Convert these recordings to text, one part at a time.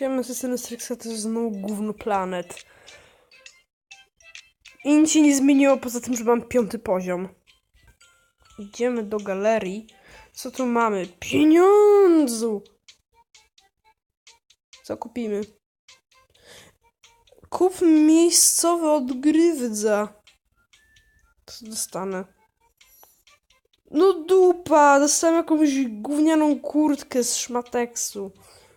Siema, systemy Stryksa to znowu gówno planet. I nic się nie zmieniło, poza tym, że mam piąty poziom. Idziemy do galerii. Co tu mamy? Pieniądzu! Co kupimy? Kup miejscowe odgrywdza. Co dostanę? No dupa! Dostałem jakąś gównianą kurtkę z szmateksu.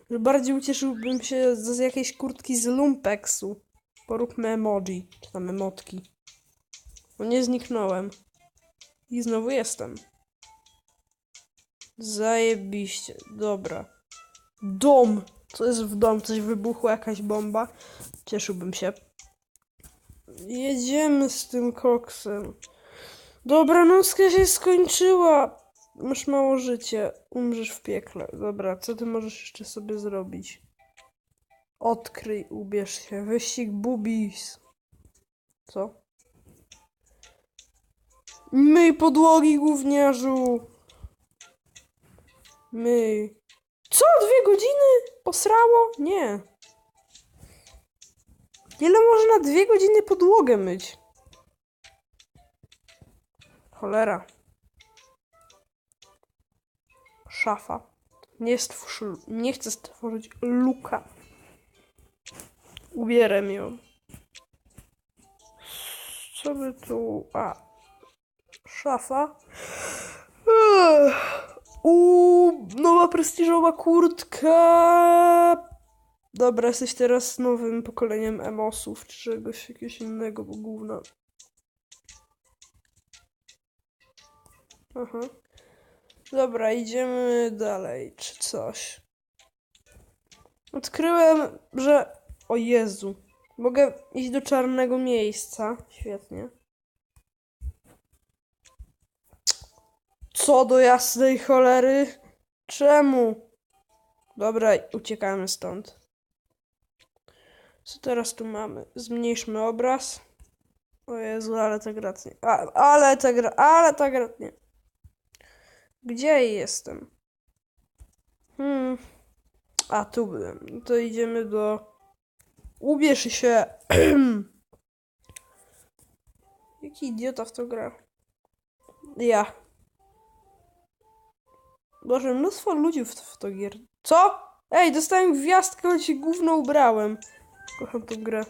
Bardziej ucieszyłbym się z, jakiejś kurtki z lumpeksu. Poróbmy emoji, czy tam emotki. No nie zniknąłem. I znowu jestem. Zajebiście. Dobra. Dom! Co jest w dom? Coś wybuchło, jakaś bomba? Cieszyłbym się. Jedziemy z tym koksem. Dobra, nocka się skończyła. Masz mało życia. Umrzesz w piekle. Dobra, co ty możesz jeszcze sobie zrobić? Odkryj, ubierz się. Wyścig bubis. Co? Myj podłogi, gówniarzu! Myj. Co? Dwie godziny? Posrało? Nie. Ile można dwie godziny podłogę myć? Cholera. Szafa. Nie, stwórz, nie chcę stworzyć luka. Ubieram ją. Co by tu... A. Szafa. Uuu, nowa prestiżowa kurtka. Dobra, jesteś teraz nowym pokoleniem emosów, czy czegoś jakiegoś innego, bo gówna. Aha. Dobra, idziemy dalej, czy coś. Odkryłem, że... O Jezu. Mogę iść do czarnego miejsca. Świetnie. Co do jasnej cholery? Czemu? Dobra, uciekamy stąd. Co teraz tu mamy? Zmniejszmy obraz. O Jezu, ale ta gra nie. A, ale ta gra, ale ta gra nie. Gdzie jestem? Hmm. A, tu byłem. To idziemy do... Ubierz się. Jaki idiota w to gra. Ja. Boże, mnóstwo ludzi w, w to gier. Co? Ej, dostałem gwiazdkę, choć się gówno ubrałem. Kocham tą grę.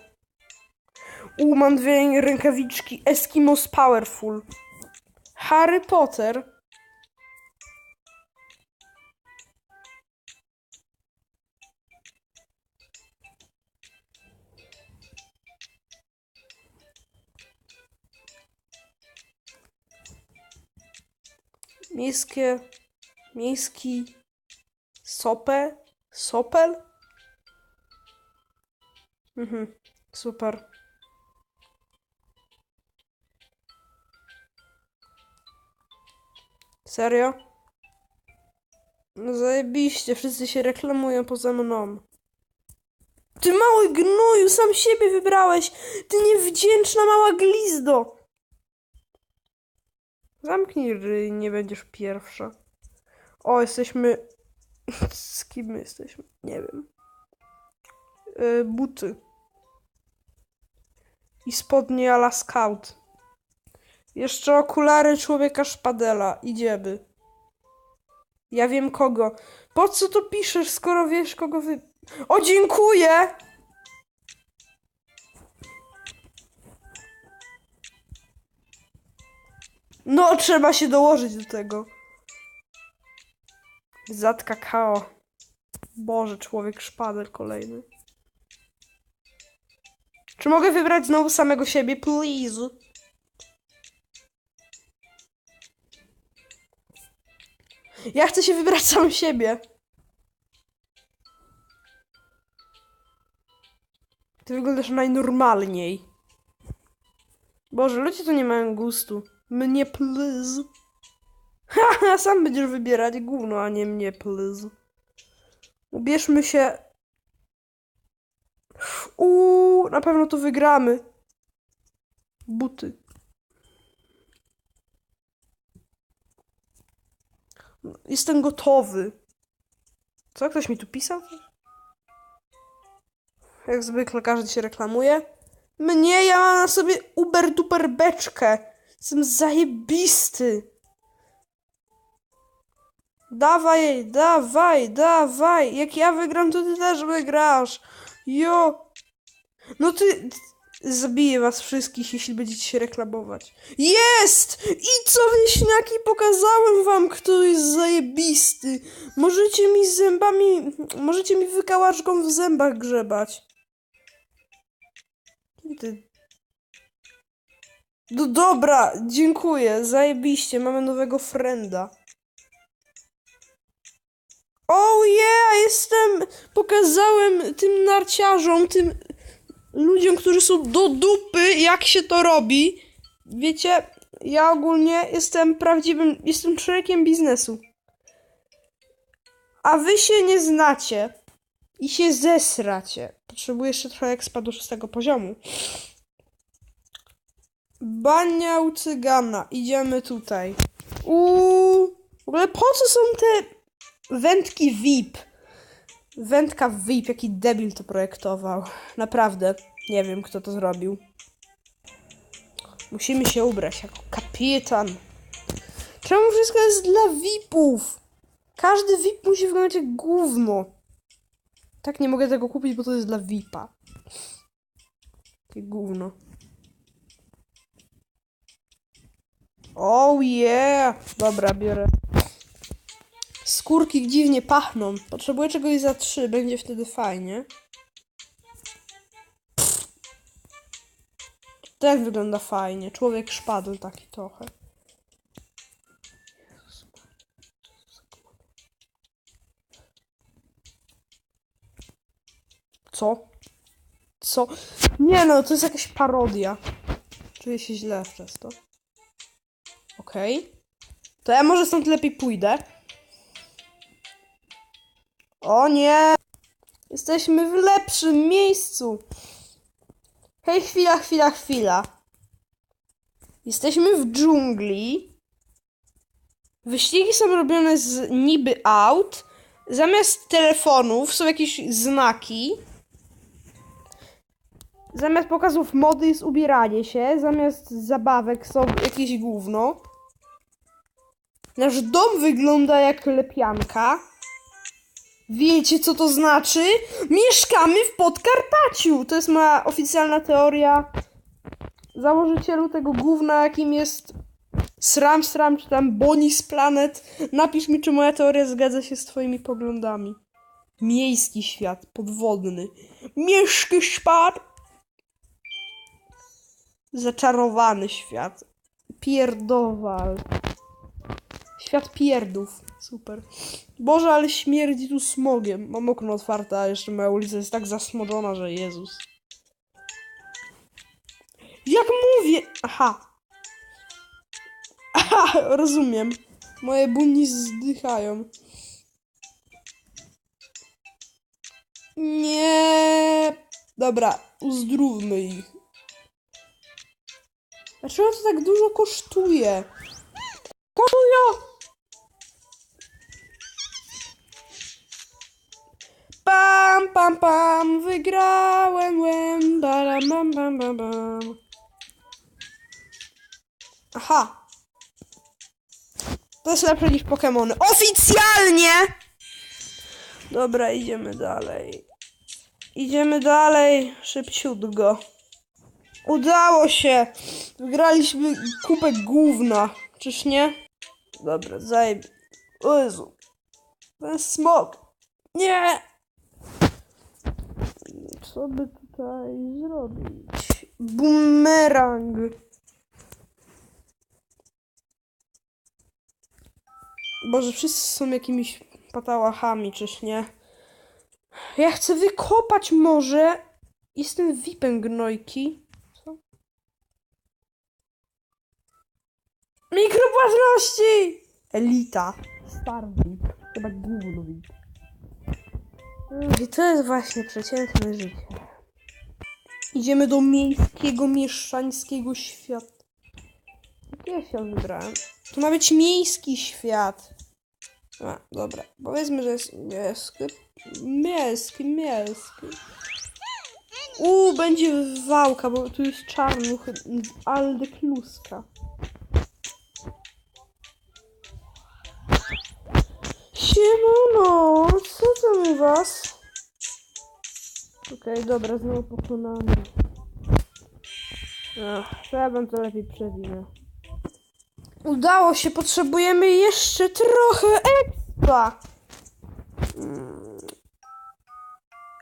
U, mam dwie rękawiczki. Eskimos Powerful. Harry Potter. Miejskie... Miejski... Sopę? Sopel? Mhm, super. Serio? No zajebiście, wszyscy się reklamują poza mną. Ty mały gnoju, sam siebie wybrałeś! Ty niewdzięczna mała glizdo! Zamknij ryj, nie będziesz pierwsza. O, jesteśmy... Z kim my jesteśmy? Nie wiem. Yy, buty. I spodnie ala scout. Jeszcze okulary człowieka szpadela. Idziemy. Ja wiem kogo. Po co to piszesz, skoro wiesz kogo wy... O, dziękuję! No, trzeba się dołożyć do tego. Zat kakao. Boże, człowiek szpadel kolejny. Czy mogę wybrać znowu samego siebie, please? Ja chcę się wybrać sam siebie. Ty wyglądasz najnormalniej. Boże, ludzie tu nie mają gustu. Mnie please. Haha, sam będziesz wybierać gówno, a nie mnie please. Ubierzmy się. Uuu, na pewno to wygramy. Buty. Jestem gotowy. Co, ktoś mi tu pisał? Jak zwykle każdy się reklamuje. Mnie, ja mam na sobie uber duper beczkę. Jestem zajebisty. Dawaj, dawaj, dawaj. Jak ja wygram, to ty też wygrasz. Jo. No ty... Zabiję was wszystkich, jeśli będziecie się reklamować. Jest! I co wieśniaki, pokazałem wam, kto jest zajebisty. Możecie mi zębami... Możecie mi wykałaczką w zębach grzebać. Ty... No dobra, dziękuję, zajebiście, mamy nowego frenda. Oh yeah, jestem... Pokazałem tym narciarzom, tym ludziom, którzy są do dupy, jak się to robi. Wiecie, ja ogólnie jestem prawdziwym, jestem człowiekiem biznesu. A wy się nie znacie i się zesracie. Potrzebuję jeszcze trochę ekspa do szóstego poziomu. Bania u cygana. Idziemy tutaj. Uuu. W ogóle po co są te wędki VIP? Wędka VIP, jaki debil to projektował. Naprawdę. Nie wiem, kto to zrobił. Musimy się ubrać jako kapitan. Czemu wszystko jest dla VIPów? Każdy VIP musi wyglądać jak gówno. Tak nie mogę tego kupić, bo to jest dla VIPa. Takie gówno. Oh yeah! Dobra, biorę. Skórki dziwnie pachną. Potrzebuję czegoś za trzy, będzie wtedy fajnie. Też wygląda fajnie. Człowiek szpadl taki trochę. Co? Co? Nie no, to jest jakaś parodia. Czuję się źle przez to. Okej. To ja może stąd lepiej pójdę. O nie! Jesteśmy w lepszym miejscu. Hej, chwila, chwila, chwila. Jesteśmy w dżungli. Wyścigi są robione z niby aut. Zamiast telefonów są jakieś znaki. Zamiast pokazów mody jest ubieranie się. Zamiast zabawek są jakieś gówno. Nasz dom wygląda jak lepianka. Wiecie, co to znaczy? Mieszkamy w Podkarpaciu! To jest moja oficjalna teoria. Założycielu tego gówna, jakim jest Sram Sram, czy tam Bonis Planet. Napisz mi, czy moja teoria zgadza się z twoimi poglądami. Miejski świat, podwodny. Mieszki świat. Zaczarowany świat. Pierdowal. Świat pierdów. Super. Boże, ale śmierdzi tu smogiem. Mam okno otwarte, a jeszcze moja ulica jest tak zasmodzona, że Jezus. Jak mówię... Aha. Aha, rozumiem. Moje bunni zdychają. Nie. Dobra, uzdrówmy ich. Dlaczego to tak dużo kosztuje? Kosztuje! Pam, pam, pam, wygrałem, łem, bam, bam, bam, bam. Aha. To jest lepsze niż Pokémony. Oficjalnie! Dobra, idziemy dalej. Idziemy dalej, szybciutko. Udało się! Wygraliśmy kupę gówna, czyż nie? Dobra, zajeb... O. Ten smok. Nie! Co by tutaj zrobić? Bumerang. Boże, wszyscy są jakimiś patałachami, czyż nie? Ja chcę wykopać może. Jestem VIP-em gnojki. Co? Mikropłatności! Elita. Star VIP. Chyba gówno VIP. I to jest właśnie przeciętne życie. Idziemy do miejskiego, mieszczańskiego świata. Ja się wybrałem? Tu ma być miejski świat. A, dobra. Powiedzmy, że jest miejski. Miejski, miejski. Uuu, będzie wałka, bo tu jest czarnuch, aldekluska. Siemano, co tam u was? Okej, dobra, znowu pokonany. Ach, trzeba to lepiej przewinę. Udało się, potrzebujemy jeszcze trochę expa. Mm.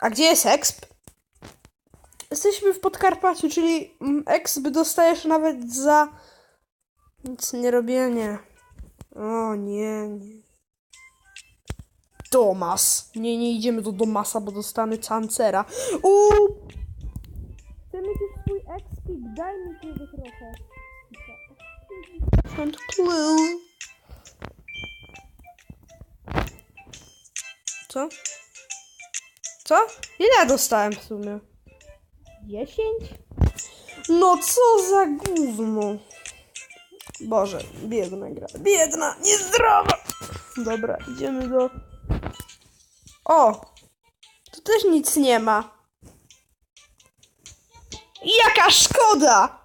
A gdzie jest exp? Jesteśmy w Podkarpaciu, czyli mm, exp dostajesz nawet za nic nie robienie. O nie, nie. Tomas. Nie, nie idziemy do Domasa, bo dostanę cancera. Uuu! Chcę mieć swój expik, daj mi tego trochę. Don't clue. Co? Co? Ile dostałem w sumie? 10? No co za gówno. Boże, biedna gra. Biedna, niezdrowa. Dobra, idziemy do... O! Tu też nic nie ma. Jaka szkoda!